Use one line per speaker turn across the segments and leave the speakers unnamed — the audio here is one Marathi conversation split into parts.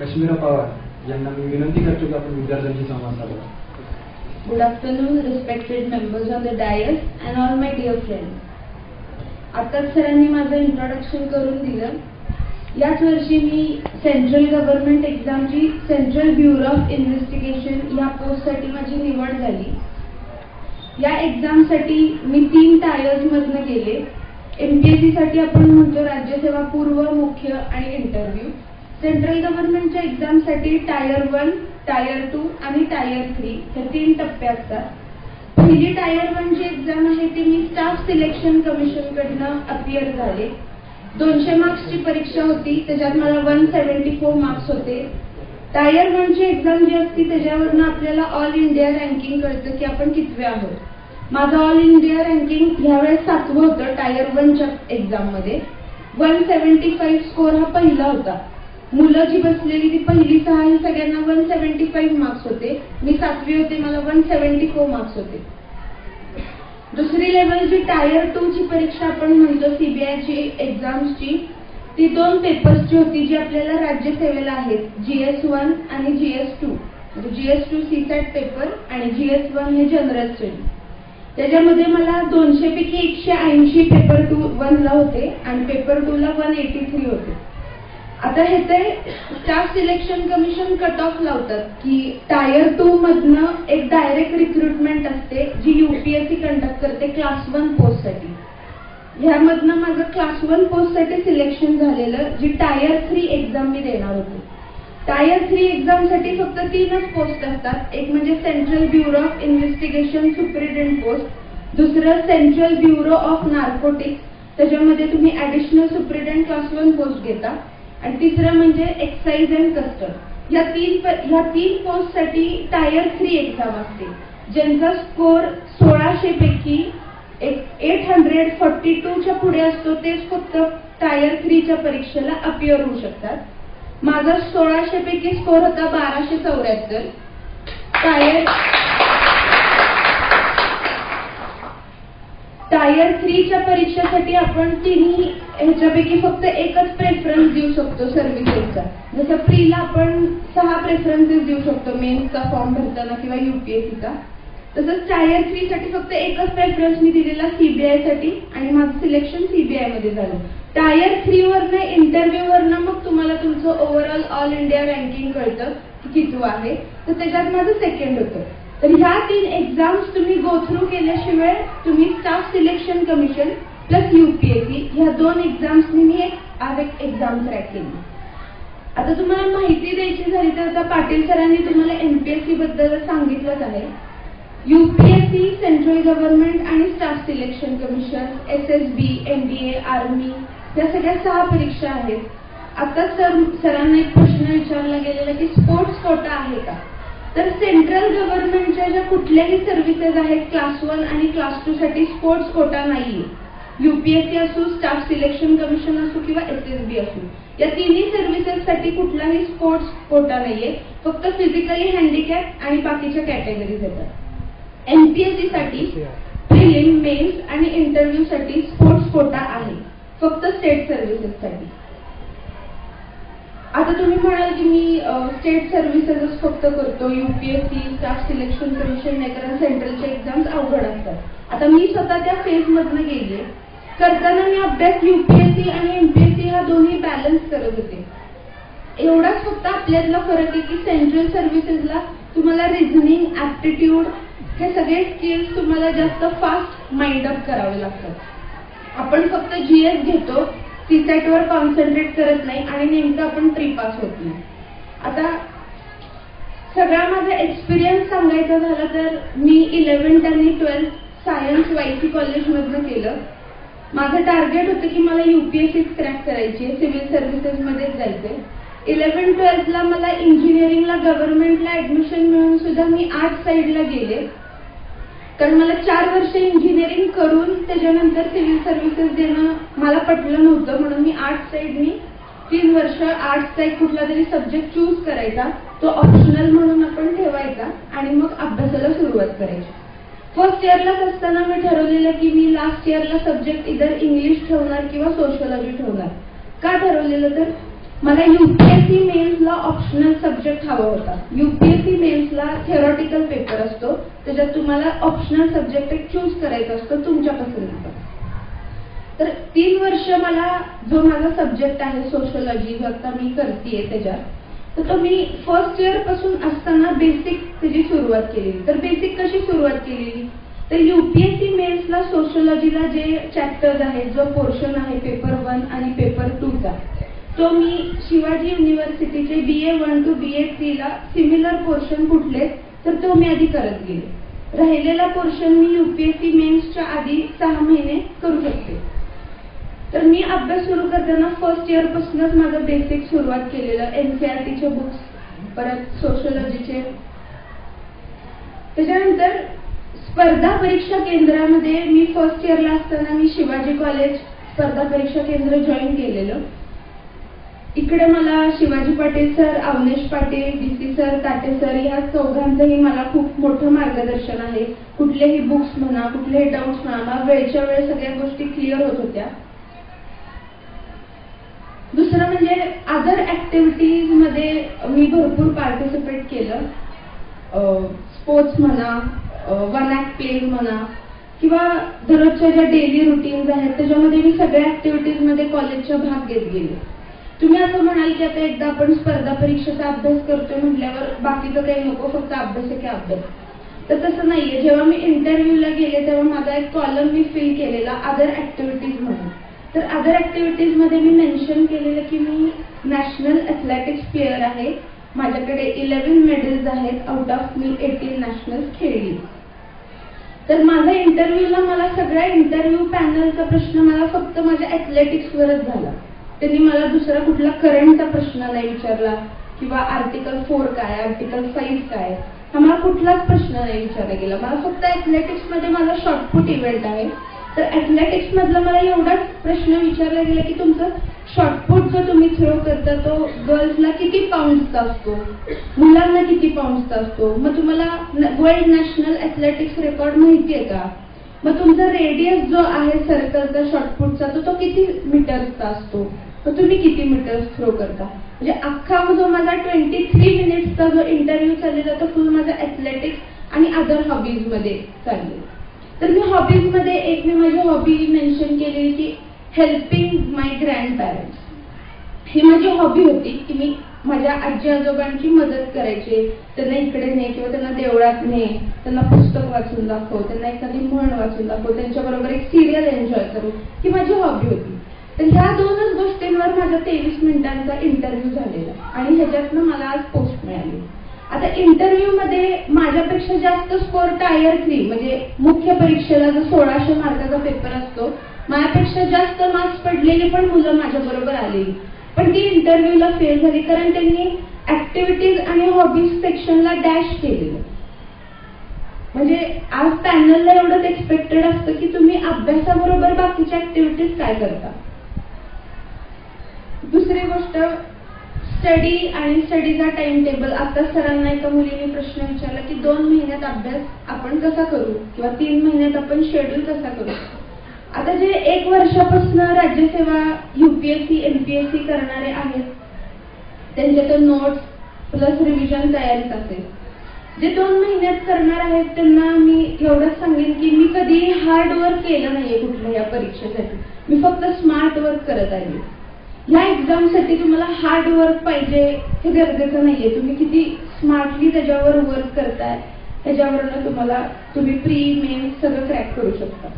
कश्मीरा पवार यांना मी विनंती करतो की आपण विद्यार्थ्यांशी संवाद साधावा
good afternoon respected members on the dais and all my dear friend आताच सरांनी माझं इंट्रोडक्शन करून दिलं. याच वर्षी मी सेंट्रल गव्हर्नमेंट एक्झामची सेंट्रल ब्युरो ऑफ इन्व्हेस्टिगेशन या पोस्टसाठी माझी निवड झाली. या एक्झामसाठी मी तीन टायर्स एम पी एससाठी आपण म्हणतो राज्यसेवा पूर्व मुख्य आणि इंटरव्ह्यू सेंट्रल गव्हर्नमेंटच्या एक्झामसाठी टायर वन टायर टू आणि टायर थ्री हे तीन टप्पे असतात. पहिली टायर वन एक्झाम आहे ती मी स्टाफ सिलेक्शन कमिशन कडनं अपियर झाले. दोनशे मार्क्सची परीक्षा होती त्याच्यात मला वन सेव्हन्टी फोर मार्क्स होते. टायर वनची एक्झाम जी असती त्याच्यावरनं आपल्याला ऑल इंडिया रँकिंग कळतं की आपण कितवे आहोत. माझं ऑल इंडिया रँकिंग ह्यावेळेस सातवं होतं टायर वनच्या एक्झाममध्ये. वन सेव्हन्टी फाईव्ह स्कोर हा पहिला होता. मुलं जी बसलेली ती पहिली सहा ही सगळ्यांना वन सेव्हन्टी फाईव्ह मार्क्स होते. मी सातवी होते मला वन सेव्हन्टी फोर मार्क्स होते. दुसरी लेवल जी टायर टू ची परीक्षा आपण म्हणतो सीबीआयची एक्झाम्सची ती दोन पेपर्सची होती जी आपल्याला राज्यसेवेला आहेत जीएस वन आणि जीएस टू म्हणजे GS two C SAT paper आणि जीएस वन हे जनरल स्टडी त्याच्यामध्ये मला दोनशे पैकी एकशे ऐंशी पेपर टू वन ला होते आणि पेपर टू ला वन एटी थ्री होते. आता हे ते staff selection commission cut off लावतात की टायर टू मधनं एक डायरेक्ट रिक्रुटमेंट असते जी युपीएससी कंडक्ट करते क्लास वन पोस्टसाठी ह्यामधनं माझं क्लास वन पोस्टसाठी सिलेक्शन झालेलं जी टायर थ्री एक्झाम मी देणार होते. टायर थ्री एक्झामसाठी फक्त तीनच पोस्ट असतात. एक म्हणजे central bureau of investigation superintendent post दुसरं सेंट्रल ब्युरो ऑफ नार्कोटिक्स त्याच्यामध्ये तुम्ही additional superintendent class one post घेता. आणि तिसरं म्हणजे एक्साईज अँड कस्टम या तीन ह्या तीन पोस्टसाठी टायर थ्री एक्झाम असते ज्यांचा स्कोर सोळाशे पैकी एट हंड्रेड फॉर्टी टूच्या पुढे असतो तेच फक्त टायर थ्रीच्या परीक्षेला अपिअर होऊ शकतात. माझा सोळाशे पैकी स्कोर होता बाराशे चौऱ्याहत्तर. टायर टायर थ्रीच्या परीक्षेसाठी आपण तिन्ही ह्याच्यापैकी फक्त एकच प्रेफरन्स देऊ शकतो सर्व्हिसेसचा जसं प्रीला आपण सहा प्रेफरन्सेस देऊ शकतो मेन्सचा फॉर्म भरताना किंवा युपीएससीचा तसंच टायर थ्री साठी फक्त एकच प्रेफरन्स मी दिलेला सीबीआयसाठी आणि माझं सिलेक्शन सीबीआयमध्ये झालं. टायर थ्री वरनं इंटरव्ह्यू वरनं मग तुम्हाला तुमचं ओव्हरऑल ऑल इंडिया रँकिंग कळतं की किती आहे. तर त्याच्यात माझं सेकंड होतं. तर ह्या तीन एक्झाम्स तुम्ही गो थ्रू केल्याशिवाय तुम्ही staff selection commission plus UPSC ह्या दोन एक्झाम्सनी मी एक आज एक एक्झाम क्रॅक केली. आता तुम्हाला माहिती द्यायची झाली तर आता पाटील सरांनी तुम्हाला एमपीएससी बद्दल सांगितलंच आहे. युपीएससी सेंट्रल गव्हर्नमेंट आणि staff selection commission S S B NDA army या सगळ्या सहा परीक्षा आहेत. आता सर सरांना एक प्रश्न विचारला गेलेला की स्पोर्ट्स कोटा आहे का? तर सेंट्रल गव्हर्नमेंटच्या ज्या कुठल्याही सर्व्हिसेस आहेत क्लास वन आणि क्लास टू साठी स्पोर्ट्स कोटा नाहीये. युपीएससी असो स्टाफ सिलेक्शन कमिशन असो किंवा एस एस बी असो या तिन्ही सर्व्हिसेस साठी कुठलाही स्पोर्ट्स कोटा नाहीये. फक्त फिजिकली हँडिकॅप आणि बाकीच्या कॅटेगरीज येतात. एमपीएससी साठी प्रिलिम मेन्स आणि इंटरव्ह्यू साठी स्पोर्ट्स कोटा आहे. फक्त स्टेट सर्व्हिसेस साठी. आता तुम्ही म्हणाल की मी स्टेट सर्व्हिसेसच फक्त करतो युपीएससी स्टाफ सिलेक्शन कमिशन नाही कारण सेंट्रलच्या एक्झाम्स अवघड असतात आता मी स्वतः त्या फेज मधनं गेले. करताना मी अभ्यास युपीएससी आणि एमपीएससी हा दोन्ही बॅलन्स करत होते. एवढाच फक्त आपल्यातला फरक आहे की सेंट्रल सर्व्हिसेसला तुम्हाला रिझनिंग ऍप्टिट्यूड हे सगळे स्किल्स तुम्हाला जास्त फास्ट माइंड अप करावे लागतात. आपण फक्त जीएस घेतो सीसॅटवर कॉन्सन्ट्रेट करत नाही आणि नेमकं आपण प्रीपास होत नाही. आता सगळा माझा एक्सपिरियन्स सांगायचा झाला तर मी इलेव्हन्थ आणि ट्वेल्थ सायन्स वायसी कॉलेजमधनं केलं. माझं टार्गेट होतं की मला युपीएससीच क्रॅक करायची सिव्हिल सर्व्हिसेस मध्येच जायचंय. इलेव्हन ट्वेल्थला मला इंजिनिअरिंगला गव्हर्नमेंटला ऍडमिशन मिळून सुद्धा मी आर्ट साईडला गेले. कारण मला चार वर्ष इंजिनिअरिंग करून त्याच्यानंतर सिव्हिल सर्व्हिसेस देणं मला पटलं नव्हतं. म्हणून मी आर्ट साईडनी तीन वर्ष आर्ट्सचा एक कुठला तरी सब्जेक्ट चूज करायचा. तो ऑप्शनल म्हणून आपण ठेवायचा आणि मग अभ्यासाला सुरुवात करायची. फर्स्ट इयरलाच असताना मी ठरवलेलं की मी लास्ट इयरला सब्जेक्ट इधर इंग्लिश ठेवणार किंवा सोशोलॉजी ठेवणार. का ठरवलेलं तर मला युपीएससी मेन्सला ऑप्शनल सब्जेक्ट हवा होता. युपीएससी मेन्सला थेरॉटिकल पेपर असतो. त्याच्यात तुम्हाला ऑप्शनल सब्जेक्ट एक चूज करायचा असतो तुमच्या पसंतीचा तर तीन वर्ष मला जो माझा सब्जेक्ट आहे सोशोलॉजी जो आता मी करतेय त्याच्यात तर तो मी फर्स्ट इयरपासून असताना बेसिक त्याची सुरुवात केलेली. तर बेसिक कशी सुरुवात केलेली? तर युपीएससी मेन्सला सोशोलॉजीला जे चॅप्टर्स आहेत जो पोर्शन आहे पेपर वन आणि पेपर टूचा तो मी Shivaji युनिव्हर्सिटीचे B A one two B A थ्रीला similar portion कुठले तर तो मी आधी करत गेले. राहिलेला पोर्शन मी युपीएससी मेन्सच्या आधी सहा महिने करू शकते. तर मी अभ्यास सुरू करताना फर्स्ट इयर पासूनच माझं बेसिक सुरुवात केलेलं एनसीआरटीचे बुक्स परत सोशोलॉजीचे त्याच्यानंतर स्पर्धा परीक्षा केंद्रामध्ये मी फर्स्ट इयरला असताना मी शिवाजी कॉलेज स्पर्धा परीक्षा केंद्र जॉईन केलेलं. इकडे मला Shivaji Patil sir Avnesh Patil D C sir Tate sir या चौघांचंही मला खूप मोठं मार्गदर्शन आहे. कुठलेही बुक्स म्हणा कुठलेही डाऊट्स म्हणा मला वेळच्या वेळ सगळ्या गोष्टी क्लिअर होत होत्या. दुसरं म्हणजे अदर ऍक्टिव्हिटीजमध्ये मी भरपूर पार्टिसिपेट केलं. स्पोर्ट्स म्हणा वन ऍक्ट प्लेज म्हणा किंवा दररोजच्या ज्या डेली रुटीन्स आहेत त्याच्यामध्ये मी सगळ्या ऍक्टिव्हिटीजमध्ये कॉलेजच्या भाग घेत गेले. तुम्ही असं म्हणाल की आता एकदा आपण स्पर्धा परीक्षेचा अभ्यास करतोय म्हटल्यावर बाकीचं काही नको फक्त अभ्यास आहे की अभ्यास. तर तसं नाहीये. जेव्हा मी इंटरव्ह्यूला गेले तेव्हा माझा एक कॉलम मी फिल केलेला अदर ऍक्टिव्हिटीज म्हणून तर अदर ऍक्टिव्हिटीजमध्ये मी मेन्शन केलेलं की मी नॅशनल अथलेटिक्स प्लेअर आहे. माझ्याकडे इलेव्हन मेडल्स आहेत आउट ऑफ मी एटीन नॅशनल खेळली. तर माझा इंटरव्ह्यूला मला सगळ्या इंटरव्ह्यू पॅनलचा प्रश्न मला फक्त माझ्या अथलेटिक्सवरच झाला. त्यांनी मला दुसरा कुठला करंटचा प्रश्न नाही विचारला किंवा आर्टिकल फोर काय आर्टिकल फाईव्ह काय हा मला कुठलाच प्रश्न नाही विचारला गेला. मला फक्त अथलेटिक्समध्ये माझा शॉर्टपुट इव्हेंट आहे. तर अथलेटिक्स मधला मला एवढाच प्रश्न विचारला गेला की तुमचं शॉर्टपुट जो तुम्ही थ्रो करता तो गर्ल्सला किती पाऊंड्सचा असतो? मुलांना किती पाऊंड्सचा असतो? मग तुम्हाला वर्ल्ड नॅशनल ॲथलेटिक्स रेकॉर्ड माहिती आहे का? मग तुमचा रेडियस जो आहे सर्कलचा शॉर्टपुटचा तो तो किती मीटर्सचा असतो? मग तुम्ही किती मीटर्स थ्रो करता? म्हणजे अख्खा जो माझा ट्वेंटी थ्री मिनिट्सचा जो इंटरव्ह्यू चाललेला तो फुल माझा ॲथलेटिक्स आणि अदर हॉबीजमध्ये चालले तर मी हॉबीजमध्ये एक मी माझी हॉबी मेन्शन केलेली की हेल्पिंग माय ग्रँड पॅरेंट्स ही माझी हॉबी होती की मी माझ्या आजी आजोबांची मदत करायची. त्यांना इकडे ने किंवा त्यांना देवळात ने त्यांना पुस्तक वाचून दाखव. त्यांना एखादी म्हण वाचून दाखव. त्यांच्याबरोबर एक सिरियल एन्जॉय करू. ही माझी हॉबी होती. तर ह्या दोनच गोष्टींवर माझा तेवीस मिनिटांचा इंटरव्ह्यू झालेला. आणि ह्याच्यातनं मला आज पोस्ट मिळाली. आता इंटरव्ह्यू मध्ये माझ्यापेक्षा जास्त स्कोर टायर थ्री म्हणजे मुख्य परीक्षेला जो सोळाशे मार्काचा पेपर असतो माझ्यापेक्षा जास्त मार्क्स पडलेली पण मुलं माझ्या बरोबर आलेली. पण ती इंटरव्ह्यूला फेल झाली कारण त्यांनी ऍक्टिव्हिटीज आणि हॉबीज सेक्शनला डॅश केलेलं म्हणजे आज पॅनलला एवढंच एक्सपेक्टेड असतं की तुम्ही अभ्यासाबरोबर बाकीच्या ऍक्टिव्हिटीज काय करता. दुसरी गोष्ट स्टडी आणि स्टडीचा टाइम टेबल आता सरांना एका मुलीने प्रश्न विचारला की दोन महिन्यात अभ्यास आपण कसा करू? किंवा तीन महिन्यात आपण शेड्यूल कसा करू? आता जे एक वर्षापासून राज्यसेवा युपीएससी एमपीएससी करणारे आहेत त्यांच्या तर नोट्स प्लस रिव्हिजन तयारीत असेल जे दोन महिन्यात करणार आहेत त्यांना मी एवढंच सांगेन की मी कधी हार्ड वर्क केलं नाहीये कुठल्या या परीक्षेसाठी. मी फक्त स्मार्ट वर्क करत आहे. ह्या एक्झामसाठी तुम्हाला हार्ड वर्क पाहिजे हे गरजेचं नाहीये. तुम्ही किती स्मार्टली त्याच्यावर वर्क करताय त्याच्यावरनं तुम्हाला तुम्ही प्री मेन सगळं क्रॅक करू शकता.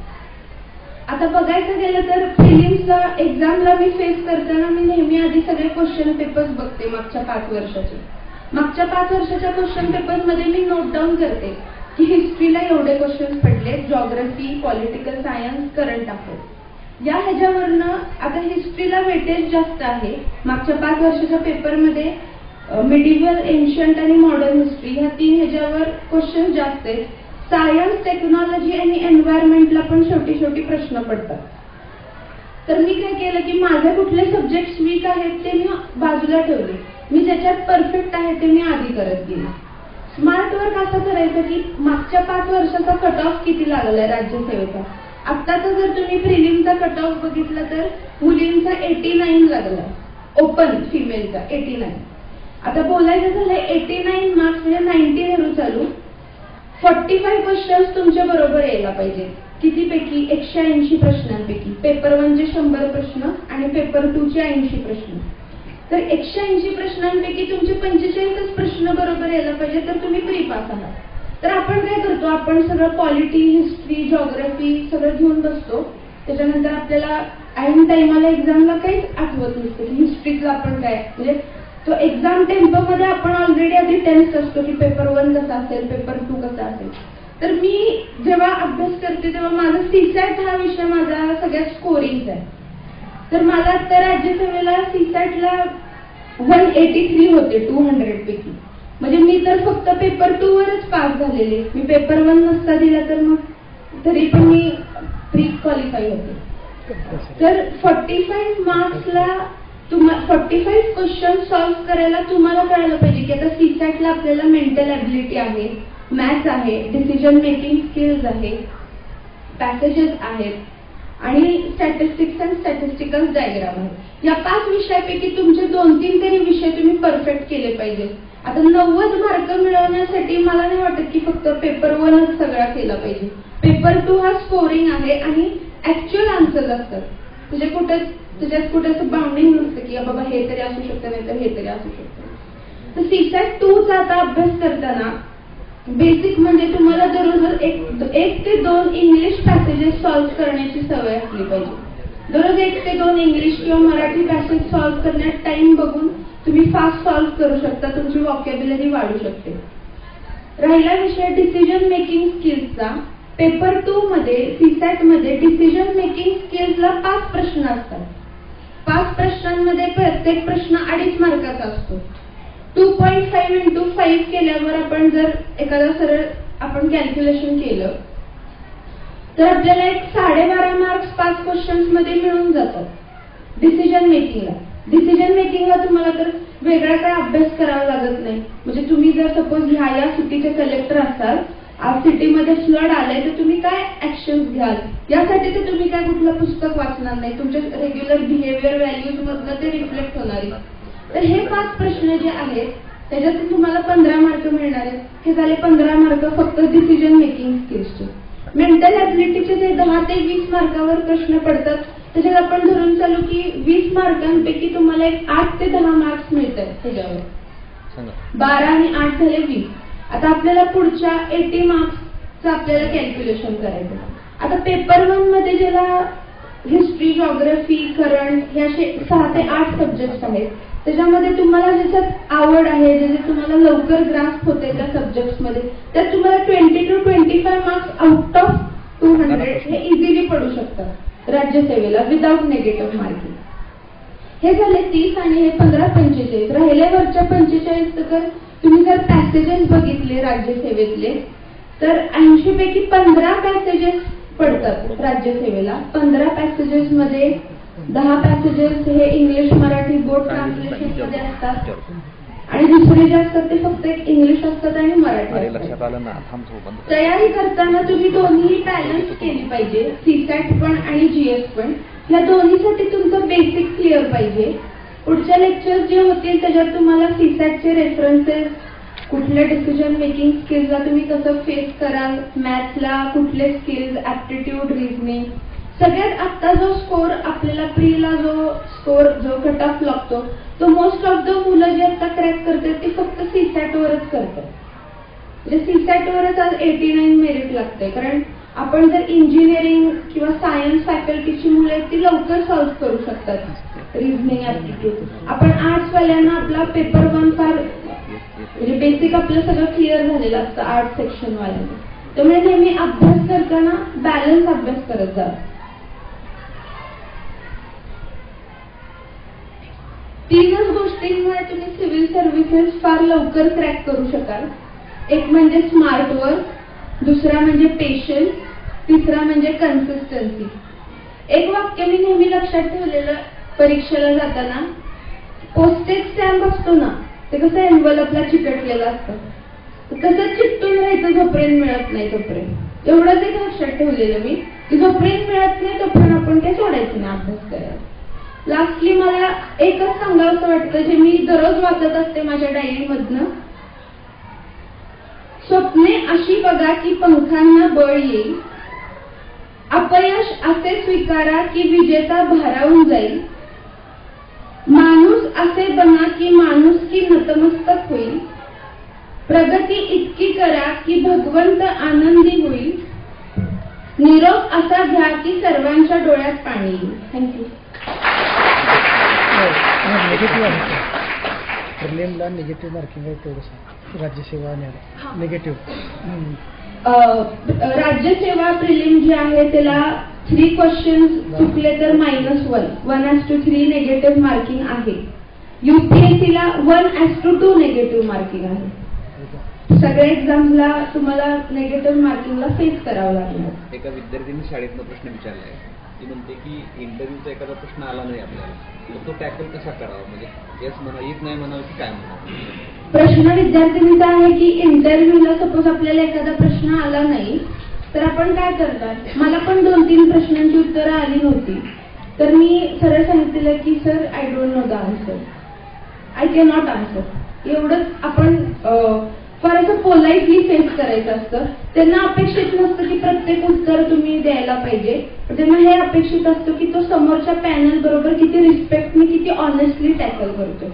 आता बघायचं गेलं तर प्रिलिम्सला एक्झामला मी फेस करताना मी नेहमी आधी सगळे क्वेश्चन पेपर्स बघते मागच्या पाच वर्षाचे. मागच्या पाच वर्षाच्या क्वेश्चन पेपरमध्ये मी नोट डाऊन करते की हिस्ट्रीला एवढे क्वेश्चन पडले geography political science current affairs या ह्याच्यावरनं आता हिस्ट्रीला वेटेज जास्त आहे. मागच्या पाच वर्षाच्या पेपरमध्ये मिडिवल एन्शंट आणि मॉडर्न हिस्ट्री ह्या तीन ह्याच्यावर क्वेश्चन जास्त आहेत. सायन्स टेक्नॉलॉजी आणि एन्व्हायरमेंटला पण छोटी छोटी प्रश्न पडतात. तर मी काय केलं की माझे कुठले सब्जेक्ट वीक आहेत ते मी बाजूला ठेवले. मी ज्याच्यात परफेक्ट आहे ते मी आधी करत गेले. स्मार्ट वर्क असं करायचं की मागच्या पाच वर्षाचा कट ऑफ किती लागलाय राज्यसेवेचा आत्ताचा जर तुम्ही प्रिलिमचा कट ऑफ बघितला तर मुलींचा एटी नाईन लागलाय. ओपन फिमेलचा एटी नाईन आता बोलायचं झालं एटी नाईन मार्क्स म्हणजे नाईन्टी धरू चालू. फोर्टी फाईव्ह क्वेश्चन्स तुमच्या बरोबर यायला पाहिजे. कितीपैकी? एकशे ऐंशी प्रश्नांपैकी. पेपर वनचे शंभर प्रश्न आणि पेपर टू चे ऐंशी प्रश्न. तर एकशे ऐंशी प्रश्नांपैकी तुमचे पंचेचाळीसच प्रश्न बरोबर यायला पाहिजे तर तुम्ही प्री पास आहात. तर आपण काय करतो? आपण सगळं पॉलिटी हिस्ट्री जॉग्राफी सगळं घेऊन बसतो. त्याच्यानंतर आपल्याला ऐन टाइमाला एक्झामला काहीच आठवत नसतं. हिस्ट्रीतलं आपण काय? म्हणजे तो एक्झाम टेम्पो मध्ये आपण ऑलरेडी आधी टेन्स असतो की पेपर वन कसा असेल पेपर टू कसा असेल. तर मी जेव्हा अभ्यास करते तेव्हा माझा सीसॅट हा विषय माझा सगळ्यात स्कोरिंगचा आहे. तर मला आता राज्यसभेला सीसॅटला वन एटी थ्री होते टू हंड्रेड पैकी. म्हणजे मी तर फक्त पेपर टू वरच पास झालेले. मी पेपर वन नसता दिला तर मग तरी पण मी प्री क्वालिफाय होते. तर फोर्टी फाईव्ह मार्क्सला तुम्हाला फोर्टी फाईव्ह क्वेश्चन सॉल्व्ह करायला तुम्हाला कळायला पाहिजे की आता सीसॅटला आपल्याला मेंटल ॲबिलिटी आहे मॅथ्स आहे डिसिजन मेकिंग स्किल्स आहे पॅसेजेस आहेत आणि स्टॅटिस्टिक्स अँड स्टॅटिस्टिकल डायग्राम आहे. या पाच विषयापैकी तुमचे दोन तीन तरी विषय तुम्ही परफेक्ट केले पाहिजे. आता नव्वद मार्क मिळवण्यासाठी मला नाही वाटत की फक्त पेपर वनच सगळा केला पाहिजे. पेपर टू हा स्कोरिंग आहे आणि ऍक्च्युअल आन्सर असतात. म्हणजे कुठंच तुझ्यात कुठे असं बाउंडिंग नसतं की बाबा हे तरी असू शकतं नाही तर हे तरी असू शकतं. तर सीसॅट टूचा आता अभ्यास करताना बेसिक म्हणजे तुम्हाला दररोज एक एक ते दोन इंग्लिश पॅसेजेस सॉल्व्ह करण्याची सवय असली पाहिजे. दररोज एक ते दोन इंग्लिश किंवा मराठी पॅसेज सॉल्व्ह करण्यात टाइम बघून तुम्ही फास्ट सॉल्व्ह करू शकता तुमची वॉकॅबिलिटी वाढू शकते. राहिला विषय डिसिजन मेकिंग स्किल्सचा पेपर टू मध्ये सीसॅटमध्ये डिसिजन मेकिंग स्किल्सला पाच प्रश्न असतात. पाच प्रश्नांमध्ये प्रत्येक प्रश्न अडीच मार्काचा असतो. Two point five into five केल्यावर आपण जर एखादा सरळ आपण कॅल्क्युलेशन केलं तर आपल्याला एक साडेबारा मार्क्स पाच क्वेश्चन्समध्ये मिळून जातात. डिसिजन मेकिंगला डिसिजन मेकिंगला तुम्हाला तर वेगळा काय अभ्यास करावा लागत नाही. म्हणजे तुम्ही जर सपोज ह्या या सुट्टीचे कलेक्टर असाल आज सिटीमध्ये फ्लड आलाय तर तुम्ही काय ऍक्शन घ्याल? यासाठी तर तुम्ही काय कुठलं पुस्तक वाचणार नाही? तुमच्या रेग्युलर बिहेवियर व्हॅल्यूज मधनं ते रिफ्लेक्ट होणार आहे. तर हे पाच प्रश्न जे आहेत त्याच्यातून तुम्हाला पंधरा मार्क मिळणार आहेत. हे झाले पंधरा मार्क फक्त डिसिजन मेकिंग स्किल्सचे मेंटल ऍबिलिटीचे जे दहा ते वीस मार्कावर प्रश्न पडतात त्याच्यात आपण धरून चालू की वीस मार्कांपैकी तुम्हाला एक आठ ते दहा मार्क्स मिळत आहेत त्याच्यावर बारा आणि आठ झाले वीस. आता आपल्याला पुढच्या एटी मार्क्सचं आपल्याला कॅल्क्युलेशन करायचं आता पेपर वनमध्ये ज्याला हिस्ट्री जॉग्रफी करंट हे असे सहा ते आठ सब्जेक्ट आहेत त्याच्यामध्ये तुम्हाला ज्याच्यात आवड आहे ज्याचे तुम्हाला लवकर ग्रास्प होते त्या सब्जेक्टमध्ये त्यात तुम्हाला twenty two twenty five marks out of two hundred हे इझिली पडू शकतात राज्यसेवेला विदाउट निगेटिव्ह मार्किंग हे झाले तीस आणि हे पंधरा पंचेचाळीस. राहिल्यावरच्या पंचेचाळीस तर तुम्ही जर पॅसेजेस बघितले राज्यसेवेतले तर ऐंशी पैकी पंधरा पॅसेजेस पडतात राज्यसेवेला पंधरा पॅसेजेस मध्ये दहा पॅसेजेस हे इंग्लिश मराठी बोर्ड ट्रान्सलेशनमध्ये असतात. आणि दुसरे जे असतात ते फक्त एक इंग्लिश असतात आणि मराठी. तयारी करताना तुम्ही दोन्ही बॅलन्स केली पाहिजे. सीसॅट पण आणि जीएस पण. या दोन्हीसाठी तुमचं बेसिक क्लिअर पाहिजे. पुढच्या लेक्चर जे होतील त्याच्यात तुम्हाला सीसॅटचे रेफरन्सेस कुठल्या डिसिजन मेकिंग स्किल्सला तुम्ही कसं फेस कराल मॅथ्सला कुठले स्किल्स ऍप्टिट्यूड रिझनिंग सगळ्यात आत्ता जो स्कोर आपल्याला प्रीला जो स्कोर जो कट ऑफ लागतो तो मोस्ट ऑफ द मुलं जे आता क्रॅक करतात ते फक्त सीसॅटवरच करतात. म्हणजे सीसॅटवरच आज एटी नाईन मेरिट लागते कारण आपण जर इंजिनिअरिंग किंवा सायन्स फॅकल्टीची मुलं आहेत ती लवकर सॉल्व्ह करू शकतात. रिझनिंग ऍप्टिट्यूड आपण आर्ट्स वाल्यांना आपला पेपर वन फार म्हणजे बेसिक आपलं सगळं क्लिअर झालेलं असतं आर्ट सेक्शन वाल्यांना त्यामुळे नेहमी अभ्यास करताना बॅलन्स अभ्यास करत जा. तीनच गोष्टींमुळे तुम्ही सिव्हिल सर्व्हिसेस फार लवकर क्रॅक करू शकाल. एक म्हणजे स्मार्ट वर्क दुसरा म्हणजे पेशन्स तिसरा म्हणजे कन्सिस्टन्सी एक वाक्य मी नेहमी लक्षात ठेवलेलं परीक्षेला जाताना पोस्टेज स्टॅम्प असतो ना ते कसं एन्व्हलपला चिकटलेलं असतं. कसं तसं चिकटून राहायचं जोपर्यंत मिळत नाही तोपर्यंत. एवढंच एक लक्षात ठेवलेलं मी की जोपर्यंत मिळत नाही तोपर्यंत आपण काय सोडायचं नाही अभ्यास करायला. लास्टली मला एकच सांगावं असं वाटतं जे मी दररोज वाचत असते माझ्या डायरीमधनं स्वप्ने अशी बघा की पंखांना बळ येईल. अपयश असे स्वीकारा की विजेता भारावून जाईल. माणूस असे बना की माणूस की नतमस्तक होईल. प्रगती इतकी करा की भगवंत आनंदी होईल. निरोप असा घ्या की सर्वांच्या डोळ्यात पाणी येईल. थँक्यू
निगेटिव्ह निगेटिव्ह मार्किंग आहे तेवढं राज्यसेवा
हा.
राज्य
राज्यसेवा प्रिलिम जी आहे त्याला थ्री क्वेश्चन चुकले तर minus one one as to three negative marking आहे. युपीएससीला one as to two negative marking आहे. सगळ्या एक्झामला तुम्हाला निगेटिव्ह मार्किंगला फेस करावं लागलं
एका विद्यार्थ्यांनी शाळेतनं प्रश्न विचारलाय ती म्हणते की इंटरव्ह्यूचा एखादा प्रश्न आला नाही आपल्याला. तर तो टॅकल कसा करावा? म्हणजे येस म्हणा येत नाही म्हणावं की काय म्हणावं?
प्रश्न विद्यार्थ्यांचा आहे की इंटरव्ह्यूला सपोज आपल्याला एखादा प्रश्न आला नाही तर आपण काय करतात? मला पण दोन तीन प्रश्नांची उत्तरं आली नव्हती तर मी सरळ सांगितलेलं की sir I don't know the answer I can not answer एवढंच आपण फार असं पोलाइटली फेस करायचं असतं. त्यांना अपेक्षित नसतं की प्रत्येक उत्तर तुम्ही द्यायला पाहिजे. त्यांना हे अपेक्षित असतं की तो समोरच्या पॅनल बरोबर किती रिस्पेक्टने किती ऑनेस्टली टॅकल करतो.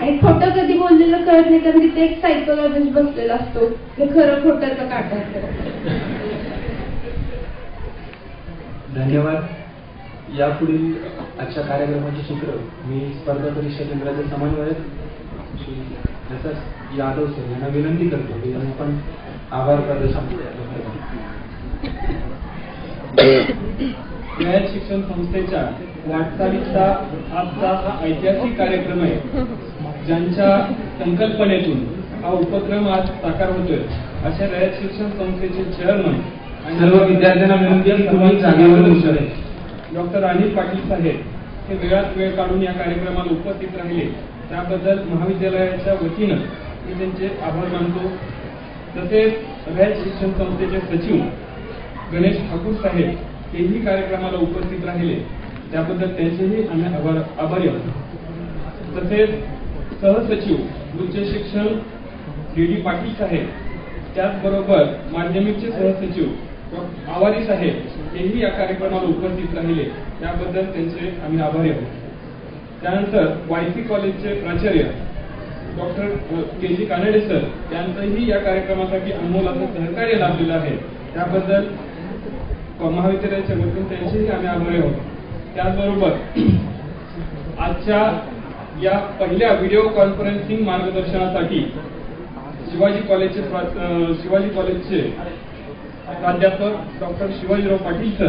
आणि खोटं कधी बोललेलं कळत नाही कारण तिथे एक सायकोलॉजिस्ट बसलेला असतो. हे खरं खोटं तर काटायचं
धन्यवाद. यापुढील आजच्या कार्यक्रमाचे सूत्र मी स्पर्धा परीक्षा केंद्राचे समन्वयक श्री यादव सर यांना विनंती करतो की यांना पण आभार प्रदर्शन
रयत शिक्षण संस्थेच्या वाटचालीचा आजचा हा ऐतिहासिक कार्यक्रम आहे. ज्यांच्या संकल्पनेतून हा उपक्रम आज साकार होतोय अशा रयत शिक्षण संस्थेचे चेअरमन
सर्व विद्यार्थ्यांना विनंती.
डॉक्टर अनिल पाटील साहेब हे वेळात वेळ काढून या कार्यक्रमाला उपस्थित राहिले. त्याबद्दल महाविद्यालयाच्या वतीनं मी त्यांचे आभार मानतो. तसेच रयत शिक्षण संस्थेचे सचिव गणेश ठाकूर साहेब हेही कार्यक्रमाला उपस्थित राहिले. त्याबद्दल त्यांचेही आम्ही आभार आभारी आहोत. तसेच सहसचिव उच्च शिक्षण डी डी पाटील साहेब त्याचबरोबर माध्यमिकचे सहसचिव आवारी साहेब हेही या कार्यक्रमाला उपस्थित राहिले. त्याबद्दल त्यांचे आम्ही आभारी आहोत. त्यानंतर वायसी कॉलेजचे प्राचार्य doctor K G Kanade sir यांचंही या कार्यक्रमासाठी अनमोलाचं सहकार्य लाभलेलं आहे. त्याबद्दल महाविद्यालयाच्या वतीने त्यांचेही आम्ही आभारी आहोत. त्याचबरोबर आजच्या या पहिल्या व्हिडिओ कॉन्फरन्सिंग मार्गदर्शनासाठी शिवाजी कॉलेजचे प्रा- शिवाजी कॉलेजचे प्राध्यापक डॉक्टर शिवाजीराव पाटील सर.